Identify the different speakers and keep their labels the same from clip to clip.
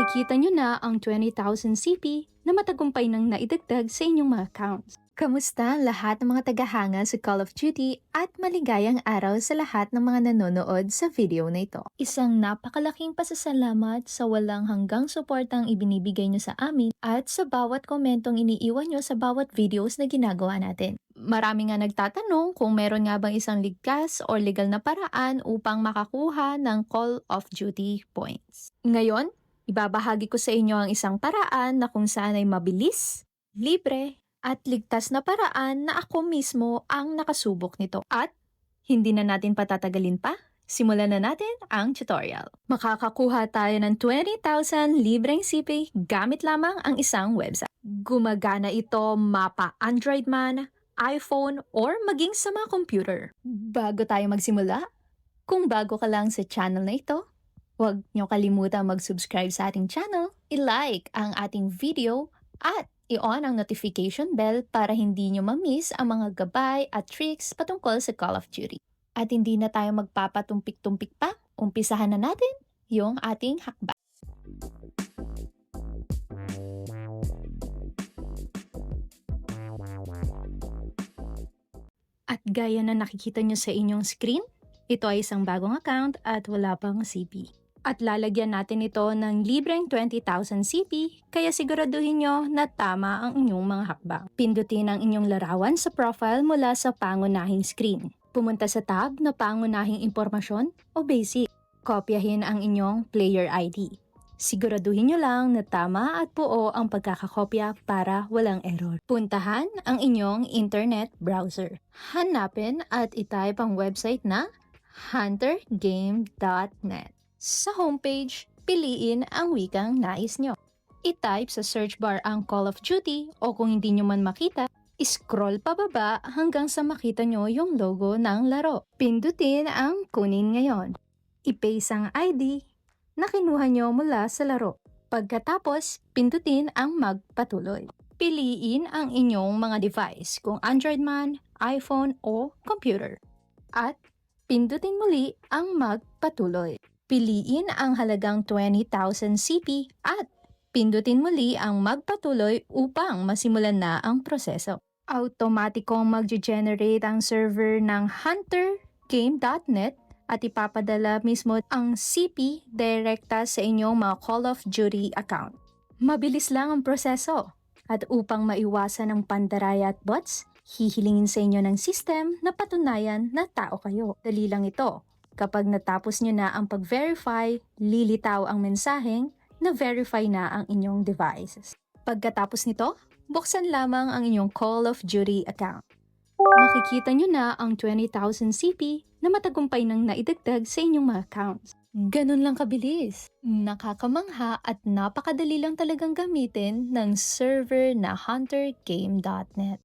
Speaker 1: makikita nyo na ang 20,000 CP na matagumpay nang naidagdag sa inyong mga accounts. Kamusta lahat ng mga tagahanga sa Call of Duty at maligayang araw sa lahat ng mga nanonood sa video na ito. Isang napakalaking pasasalamat sa walang hanggang suportang ibinibigay nyo sa amin at sa bawat komentong iniiwan nyo sa bawat videos na ginagawa natin. Marami nga nagtatanong kung meron nga bang isang ligtas o legal na paraan upang makakuha ng Call of Duty points. Ngayon, ibabahagi ko sa inyo ang isang paraan na kung saan ay mabilis, libre, at ligtas na paraan na ako mismo ang nakasubok nito. At hindi na natin patatagalin pa, simulan na natin ang tutorial. Makakakuha tayo ng 20,000 libreng CP gamit lamang ang isang website. Gumagana ito mapa Android man, iPhone, or maging sa mga computer. Bago tayo magsimula, kung bago ka lang sa channel na ito, huwag niyo kalimutan mag-subscribe sa ating channel, i-like ang ating video, at i-on ang notification bell para hindi nyo ma-miss ang mga gabay at tricks patungkol sa Call of Duty. At hindi na tayo magpapatumpik-tumpik pa, umpisahan na natin yung ating hakbang. At gaya na nakikita nyo sa inyong screen, ito ay isang bagong account at wala pang CP. At lalagyan natin ito ng libreng 20,000 CP, kaya siguraduhin nyo na tama ang inyong mga hakbang. Pindutin ang inyong larawan sa profile mula sa pangunahing screen. Pumunta sa tab na pangunahing impormasyon o basic. Kopyahin ang inyong player ID. Siguraduhin nyo lang na tama at buo ang pagkakakopya para walang error. Puntahan ang inyong internet browser. Hanapin at itype ang website na huntergame.net. Sa homepage, piliin ang wikang nais nyo. I-type sa search bar ang Call of Duty o kung hindi nyo man makita, scroll pababa hanggang sa makita nyo yung logo ng laro. Pindutin ang kunin ngayon. I-paste ang ID na kinuha nyo mula sa laro. Pagkatapos, pindutin ang magpatuloy. Piliin ang inyong mga device kung Android man, iPhone o computer. At pindutin muli ang magpatuloy. Piliin ang halagang 20,000 CP at pindutin muli ang magpatuloy upang masimulan na ang proseso. Automatikong mag-generate ang server ng huntergame.net at ipapadala mismo ang CP direkta sa inyong mga Call of Duty account. Mabilis lang ang proseso at upang maiwasan ang pandaraya at bots, hihilingin sa inyo ng system na patunayan na tao kayo. Dali lang ito. Kapag natapos nyo na ang pag-verify, lilitaw ang mensaheng na verify na ang inyong devices. Pagkatapos nito, buksan lamang ang inyong Call of Duty account. Makikita nyo na ang 20,000 CP na matagumpay nang naidagdag sa inyong mga accounts. Ganun lang kabilis. Nakakamangha at napakadali lang talagang gamitin ng server na huntergame.net.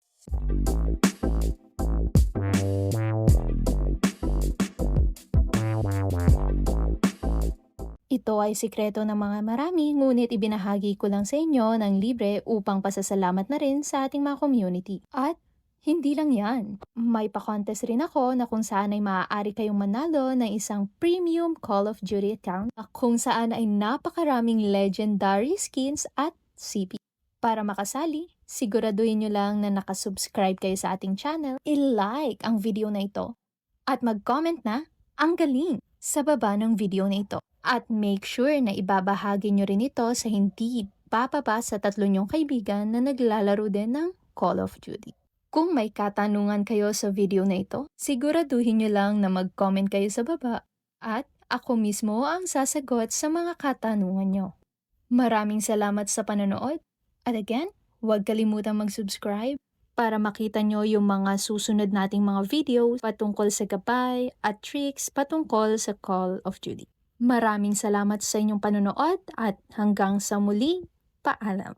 Speaker 1: Ito ay sikreto ng mga marami ngunit ibinahagi ko lang sa inyo ng libre upang pasasalamat na rin sa ating mga community. At hindi lang yan. May pa-contest rin ako na kung saan ay maaari kayong manalo ng isang premium Call of Duty account kung saan ay napakaraming legendary skins at CP. Para makasali, siguraduhin nyo lang na nakasubscribe kayo sa ating channel, i-like ang video na ito, at mag-comment na ang galing sa baba ng video na ito. At make sure na ibabahagi nyo rin ito sa hindi papapa sa tatlo nyong kaibigan na naglalaro din ng Call of Duty. Kung may katanungan kayo sa video na ito, siguraduhin nyo lang na mag-comment kayo sa baba at ako mismo ang sasagot sa mga katanungan nyo. Maraming salamat sa panonood at again, huwag kalimutang mag-subscribe para makita nyo yung mga susunod nating mga videos patungkol sa gabay at tricks patungkol sa Call of Duty. Maraming salamat sa inyong panonood at hanggang sa muli, paalam.